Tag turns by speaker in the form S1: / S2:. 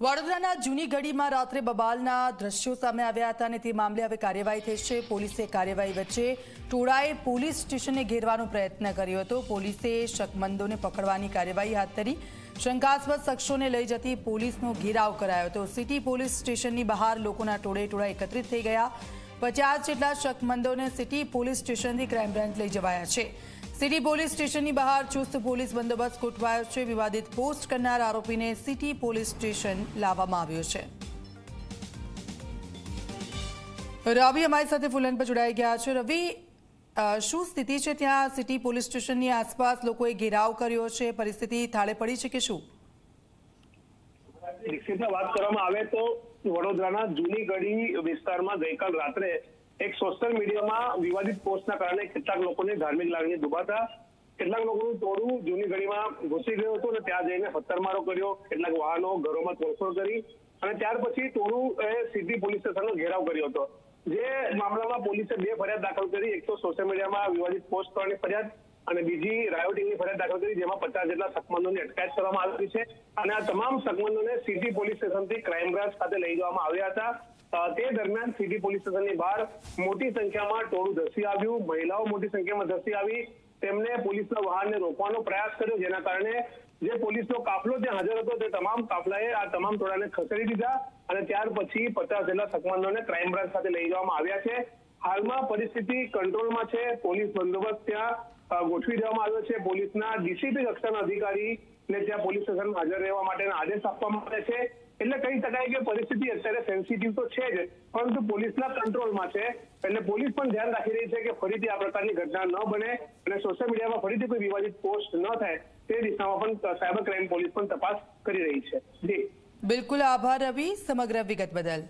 S1: વડોદરાના જૂની ઘડીમાં રાત્રે બબાલના દ્રશ્યો સામે આવ્યા હતા અને તે મામલે હવે કાર્યવાહી થઈ છે. પોલીસે કાર્યવાહી વચ્ચે ટોળાએ પોલીસ સ્ટેશને ઘેરવાનો પ્રયત્ન કર્યો હતો. પોલીસે શકમંદોને પકડવાની કાર્યવાહી હાથ ધરી શંકાસ્પદ શખ્સોને લઈ જતી પોલીસનો ઘેરાવ કરાયો હતો. સિટી પોલીસ સ્ટેશનની બહાર લોકોના ટોળે ટોળા એકત્રિત થઈ ગયા. પચાસ જેટલા શકમંદોને સિટી પોલીસ સ્ટેશનથી ક્રાઇમ બ્રાન્ચ લઈ જવાયા છે. સિટી પોલીસ સ્ટેશનની બહાર ચુસ્ત પોલીસ બંદોબસ્ત ગોઠવાયો છે. વિવાદિત પોસ્ટ કરનાર આરોપીને સિટી પોલીસ સ્ટેશન લાવવામાં આવ્યો છે. રવિ અમારી સાથે ફૂલન પર જોડાઈ ગયા છે. રવિ શું સ્થિતિ છે ત્યાં? સિટી પોલીસ સ્ટેશનની આસપાસ લોકોએ ઘેરાવ કર્યો છે. પરિસ્થિતિ થાળે પડી છે કે શું?
S2: વાત કરવામાં આવે તો વડોદરાના જૂની ગઢી વિસ્તારમાં ગઈકાલ રાત્રે એક સોશિયલ મીડિયામાં વિવાદિત પોસ્ટના કારણે કેટલાક લોકોને ધાર્મિક લાગણી દુભાતા કેટલાક લોકોનું ટોળું જૂની ઘડીમાં ઘૂસી ગયું હતું અને ત્યાં જઈને પથ્થરમારો કર્યો, કેટલાક વાહનો ઘરોમાં તોડફોડ કરી અને ત્યાર પછી ટોળું એ સિટી પોલીસ સ્ટેશનનો ઘેરાવ કર્યો હતો. જે મામલામાં પોલીસે બે ફરિયાદ દાખલ કરી, એક તો સોશિયલ મીડિયામાં વિવાદિત પોસ્ટ કરવાની ફરિયાદ અને બીજી રાયોટિંગની ફરિયાદ દાખલ કરી જેમાં પચાસ જેટલા સકમંદોની અટકાયત કરવામાં આવી છે. અને આ તમામ સકમંદોને સિટી પોલીસ સ્ટેશનથી ક્રાઇમ બ્રાન્ચ ખાતે લઈ જવામાં આવ્યા હતા. તે દરમિયાન સિટી પોલીસ સ્ટેશનની બહાર મોટી સંખ્યામાં ટોળું ધસી આવ્યું. મહિલાઓ મોટી સંખ્યામાં ધસી આવી. તેમને પોલીસના વાહનને રોકવાનો પ્રયાસ કર્યો, જેના કારણે જે પોલીસનો કાફલો ત્યાં હાજર હતો, તે તમામ કાફલાએ આ તમામ ટોળાને ખસેડી દીધા અને ત્યાર પછી પચાસ જેટલા સકમંદોને ક્રાઇમ બ્રાન્ચ ખાતે લઈ જવામાં આવ્યા છે. હાલમાં પરિસ્થિતિ કંટ્રોલમાં છે. પોલીસ બંદોબસ્ત ત્યાં ગોઠવી દેવામાં આવ્યો છે. પોલીસના ડીસીપી કક્ષાના અધિકારીને ત્યાં પોલીસ સ્ટેશનમાં હાજર રહેવા માટેના આદેશ આપવામાં આવે છે. એટલે કહી શકાય કે પરિસ્થિતિ અત્યારે સેન્સિટિવ તો છે જ, પરંતુ પોલીસના કંટ્રોલમાં છે. એટલે પોલીસ પણ ધ્યાન રાખી રહી છે કે ફરીથી આ પ્રકારની ઘટના ન બને અને સોશિયલ મીડિયામાં ફરીથી કોઈ વિવાદિત પોસ્ટ ન થાય, તે દિશામાં પણ સાયબર ક્રાઇમ પોલીસ પણ તપાસ કરી રહી છે. જી.
S1: બિલકુલ આભાર રવિ, સમગ્ર વિગત બદલ.